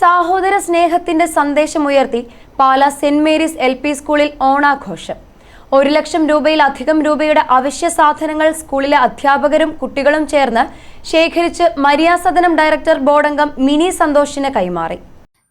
സാഹോദര സ്നേഹത്തിന്റെ സന്ദേശമുയർത്തി Pala Saint Mary's L P സ്കൂളിൽ ഓണാഘോഷം. ഒരു ലക്ഷം രൂപയിലധികം രൂപയുടെ അവശ്യ സാധനങ്ങൾ സ്കൂളിലെ അധ്യാപകരും കുട്ടികളും ചേർന്ന് ശേഖരിച്ച് മരിയാസദനം ഡയറക്ടർ ബോർഡംഗം മിനി സന്തോഷിന് കൈമാറി.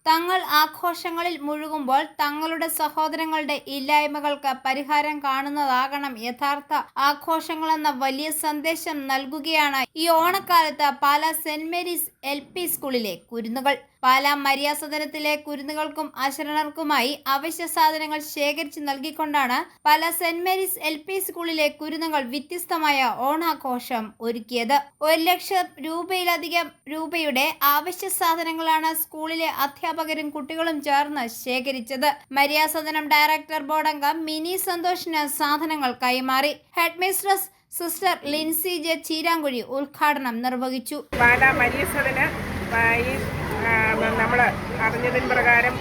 തങ്ങൾ ആഘോഷങ്ങളിൽ മുഴുകുമ്പോൾ തങ്ങളുടെ സഹോദരങ്ങളുടെ ഇല്ലായ്മകൾക്ക് പരിഹാരം കാണുന്നതാകണം. യഥാർത്ഥ ആഘോഷങ്ങളെന്ന വലിയ സന്ദേശം നൽകുകയാണ് ഈ ഓണക്കാലത്ത് Pala Saint Mary's L P സ്കൂളിലെ കുരുന്നുകൾ. പാല മരിയാസദനത്തിലെ കുരുന്നുകൾക്കും അശരണർക്കുമായി അവശ്യ സാധനങ്ങൾ ശേഖരിച്ചു നൽകിക്കൊണ്ടാണ് Pala Saint Mary's L P സ്കൂളിലെ കുരുന്നുകൾ വ്യത്യസ്തമായ ഓണാഘോഷം ഒരുക്കിയത്. ഒരു ലക്ഷം രൂപയിലധികം രൂപയുടെ അവശ്യ സാധനങ്ങളാണ് സ്കൂളിലെ അധ്യാപകരും കുട്ടികളും ചേർന്ന് ശേഖരിച്ചത്. മര്യാസദനം ഡയറക്ടർ ബോർഡ് അംഗം മിനി സന്തോഷിന് സാധനങ്ങൾ കൈമാറി. Head mistress sister Lincy J Cheeramkuzhy ഉദ്ഘാടനം നിർവഹിച്ചു. നമ്മൾ അറിഞ്ഞതിന് പ്രകാരം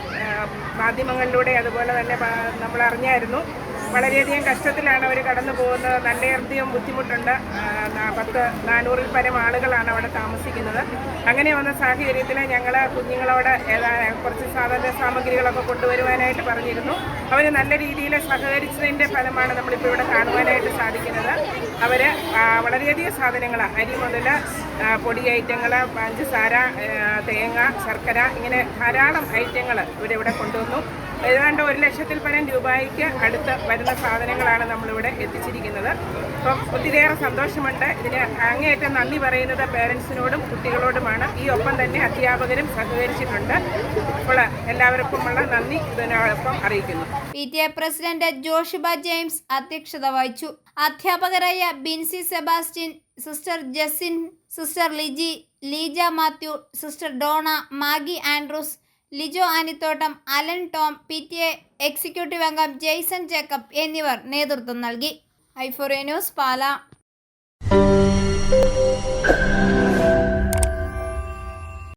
മാധ്യമങ്ങളിലൂടെ അതുപോലെ തന്നെ നമ്മൾ അറിഞ്ഞായിരുന്നു വളരെയധികം കഷ്ടത്തിലാണ് അവർ കടന്നു പോകുന്നത്. നല്ലയധികം ബുദ്ധിമുട്ടുണ്ട്. പത്ത് നാനൂറിൽ പരം ആളുകളാണ് അവിടെ താമസിക്കുന്നത്. അങ്ങനെ വന്ന സാഹചര്യത്തിൽ ഞങ്ങൾ കുഞ്ഞുങ്ങളോട് ഏതാ കുറച്ച് സാധന സാമഗ്രികളൊക്കെ കൊണ്ടുവരുവാനായിട്ട് പറഞ്ഞിരുന്നു. അവർ നല്ല രീതിയിൽ സഹകരിച്ചതിന്റെ ഫലമാണ് നമ്മളിപ്പോൾ ഇവിടെ കാണുവാനായിട്ട് സാധിക്കുന്നത്. അവർ വളരെയധികം സാധനങ്ങൾ അരി മുതൽ പൊടി ഐറ്റങ്ങൾ പഞ്ചസാര തേങ്ങ ശർക്കര ഇങ്ങനെ ധാരാളം ഐറ്റങ്ങൾ ഇവരിവിടെ കൊണ്ടുവന്നു. ഏതാണ്ട് ഒരു ലക്ഷത്തിൽ പരം രൂപയ്ക്ക് അടുത്ത് വരുന്ന സാധനങ്ങളാണ് നമ്മളിവിടെ എത്തിച്ചിരിക്കുന്നത്. അപ്പം ഒത്തിരിയേറെ സന്തോഷമുണ്ട്. ഇതിന് അങ്ങേയറ്റം നന്ദി പറയുന്നത് പേരൻസിനോടും കുട്ടികളോടുമാണ്. ഈ ഒപ്പം തന്നെ അധ്യാപകരും സഹകരിച്ചിട്ടുണ്ട്. അപ്പോൾ എല്ലാവർക്കുമുള്ള നന്ദി ഇതിനോടൊപ്പം അറിയിക്കുന്നു. P T A president Joshiba James അധ്യക്ഷത വഹിച്ചു. അധ്യാപകരായ Binsi Sebastian sister Jasin sister Liji Leeja Mathew sister Dona Maggie Andrews Lijo Anithottam Alan Tom P T A executive അംഗം ജെയ്സൺ ജേക്കബ് എന്നിവർ നേതൃത്വം നൽകി. ഐഫോറിയ ന്യൂസ് പാല.